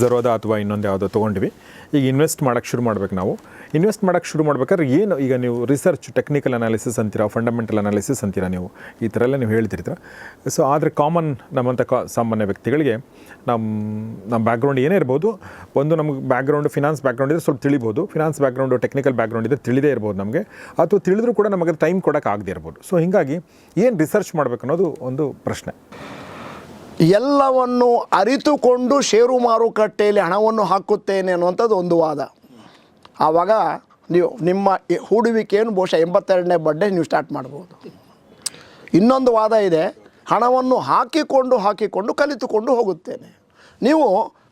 ಝರೋದ ಅಥವಾ ಇನ್ನೊಂದು ಯಾವುದೋ ತೊಗೊಂಡ್ವಿ. ಈಗ ಇನ್ವೆಸ್ಟ್ ಮಾಡೋಕ್ಕೆ ಶುರು ಮಾಡ್ಬೇಕು ನಾವು. ಇನ್ವೆಸ್ಟ್ ಮಾಡೋಕ್ಕೆ ಶುರು ಮಾಡ್ಬೇಕಾದ್ರೆ ಏನು ಈಗ ನೀವು ರಿಸರ್ಚ್ ಟೆಕ್ನಿಕಲ್ ಅನಾಲಿಸಿಸ್ ಅಂತೀರಾ ಫಂಡಮೆಂಟಲ್ ಅನಾಲಿಸಿಸ್ ಅಂತೀರಾ ನೀವು? ಈ ಥರ ಎಲ್ಲ ನೀವು ಹೇಳ್ತಿರ್ತೀರ. ಸೊ ಆದರೆ ಕಾಮನ್ ನಮ್ಮಂಥ ಕಾ ಸಾಮಾನ್ಯ ವ್ಯಕ್ತಿಗಳಿಗೆ ನಮ್ಮ ನಮ್ಮ ಬ್ಯಾಕ್ಗ್ರೌಂಡ್ ಏನೇ ಇರ್ಬೋದು, ಒಂದು ನಮಗೆ ಬ್ಯಾಕ್ಗ್ರೌಂಡ್ ಫಿನಾನ್ಸ್ ಬ್ಯಾಕ್ಗ್ರೌಂಡ್ ಇದ್ರೆ ಸ್ವಲ್ಪ ತಿಳಿಬೋದು. ಫಿನಾನ್ಸ್ ಬ್ಯಾಕ್ಗ್ರೌಂಡು ಟೆಕ್ನಿಕಲ್ ಬ್ಯಾಕ್ಗ್ರೌಂಡ್ ಇದ್ರೆ ತಿಳಿದೇ ಇರ್ಬೋದು ನಮಗೆ. ಅಥವಾ ತಿಳಿದ್ರೂ ಕೂಡ ನಮಗೆ ಟೈಮ್ ಕೊಡೋಕ್ಕಾಗದೇ ಇರ್ಬೋದು. ಸೊ ಹೀಗಾಗಿ ಏನು ರಿಸರ್ಚ್ ಮಾಡಬೇಕು ಅನ್ನೋದು ಒಂದು ಪ್ರಶ್ನೆ. ಎಲ್ಲವನ್ನು ಅರಿತುಕೊಂಡು ಷೇರು ಮಾರುಕಟ್ಟೆಯಲ್ಲಿ ಹಣವನ್ನು ಹಾಕುತ್ತೇನೆ ಅನ್ನುವಂಥದ್ದು ಒಂದು ವಾದ. ಆವಾಗ ನೀವು ನಿಮ್ಮ ಹೂಡುವಿಕೆಯನ್ನು ಬಹುಶಃ ಎಂಬತ್ತೆರಡನೇ ಬಡ್ಡೆ ನೀವು ಸ್ಟಾರ್ಟ್ ಮಾಡ್ಬೋದು. ಇನ್ನೊಂದು ವಾದ ಇದೆ, ಹಣವನ್ನು ಹಾಕಿಕೊಂಡು ಹಾಕಿಕೊಂಡು ಕಲಿತುಕೊಂಡು ಹೋಗುತ್ತೇನೆ. ನೀವು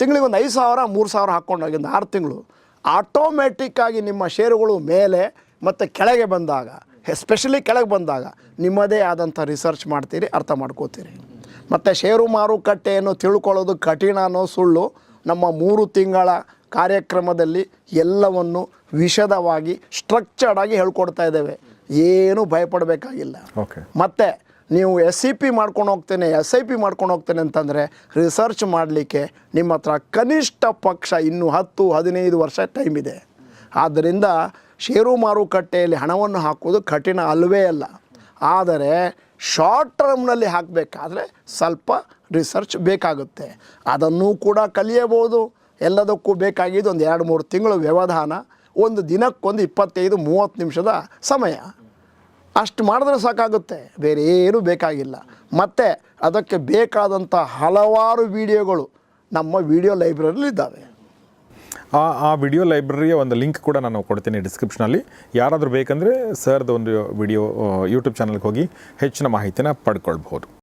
ತಿಂಗಳಿಗೆ ಒಂದು ಐದು ಸಾವಿರ, ಮೂರು ಸಾವಿರ ಹಾಕ್ಕೊಂಡೋಗಿಂದ ಆರು ತಿಂಗಳು ಆಟೋಮೆಟಿಕ್ಕಾಗಿ ನಿಮ್ಮ ಷೇರುಗಳು ಮೇಲೆ ಮತ್ತು ಕೆಳಗೆ ಬಂದಾಗ ಎಸ್ಪೆಷಲಿ ಕೆಳಗೆ ಬಂದಾಗ, ನಿಮ್ಮದೇ ಆದಂಥ ರಿಸರ್ಚ್ ಮಾಡ್ತೀರಿ, ಅರ್ಥ ಮಾಡ್ಕೋತೀರಿ. ಮತ್ತು ಷೇರು ಮಾರುಕಟ್ಟೆಯನ್ನು ತಿಳ್ಕೊಳ್ಳೋದು ಕಠಿಣ ಅನ್ನೋ ಸುಳ್ಳು ನಮ್ಮ ಮೂರು ತಿಂಗಳ ಕಾರ್ಯಕ್ರಮದಲ್ಲಿ ಎಲ್ಲವನ್ನು ವಿಷದವಾಗಿ ಸ್ಟ್ರಕ್ಚರ್ಡ್ ಆಗಿ ಹೇಳ್ಕೊಡ್ತಾ ಇದ್ದೇವೆ. ಏನು ಭಯಪಡಬೇಕಾಗಿಲ್ಲ. ಓಕೆ ಮತ್ತು ನೀವು ಎಸ್ ಸಿ ಪಿ ಮಾಡ್ಕೊಂಡು ಹೋಗ್ತೇನೆ ಎಸ್ ಐ ಪಿ ಮಾಡ್ಕೊಂಡು ಹೋಗ್ತೇನೆ ಅಂತಂದರೆ ರಿಸರ್ಚ್ ಮಾಡಲಿಕ್ಕೆ ನಿಮ್ಮ ಹತ್ರ ಕನಿಷ್ಠ ಪಕ್ಷ ಇನ್ನು ಹತ್ತು ಹದಿನೈದು ವರ್ಷ ಟೈಮ್ ಇದೆ. ಆದ್ದರಿಂದ ಷೇರು ಮಾರುಕಟ್ಟೆಯಲ್ಲಿ ಹಣವನ್ನು ಹಾಕೋದು ಕಠಿಣ ಅಲ್ಲವೇ ಅಲ್ಲ. ಆದರೆ ಶಾರ್ಟ್ ಟರ್ಮ್ನಲ್ಲಿ ಹಾಕಬೇಕಾದ್ರೆ ಸ್ವಲ್ಪ ರಿಸರ್ಚ್ ಬೇಕಾಗುತ್ತೆ. ಅದನ್ನೂ ಕೂಡ ಕಲಿಯಬಹುದು. ಎಲ್ಲದಕ್ಕೂ ಬೇಕಾಗಿದ್ದು ಒಂದು ಎರಡು ಮೂರು ತಿಂಗಳು ವ್ಯವಧಾನ. ಒಂದು ದಿನಕ್ಕೊಂದು ಇಪ್ಪತ್ತೈದು, ಮೂವತ್ತು ನಿಮಿಷದ ಸಮಯ. ಅಷ್ಟು ಮಾಡಿದ್ರೆ ಸಾಕಾಗುತ್ತೆ. ಬೇರೆ ಏನೂ ಬೇಕಾಗಿಲ್ಲ. ಮತ್ತು ಅದಕ್ಕೆ ಬೇಕಾದಂಥ ಹಲವಾರು ವಿಡಿಯೋಗಳು ನಮ್ಮ ವಿಡಿಯೋ ಲೈಬ್ರರಿಲಿ ಇದ್ದಾವೆ. ಆ ಆ ವಿಡಿಯೋ ಲೈಬ್ರರಿಯ ಒಂದು ಲಿಂಕ್ ಕೂಡ ನಾನು ಕೊಡ್ತೀನಿ ಡಿಸ್ಕ್ರಿಪ್ಷನಲ್ಲಿ ಯಾರಾದರೂ ಬೇಕಂದರೆ ಸರ್ದು ಒಂದು ವಿಡಿಯೋ ಯೂಟ್ಯೂಬ್ ಚಾನಲ್ಗೆ ಹೋಗಿ ಹೆಚ್ಚಿನ ಮಾಹಿತಿನ ಪಡ್ಕೊಳ್ಬೋದು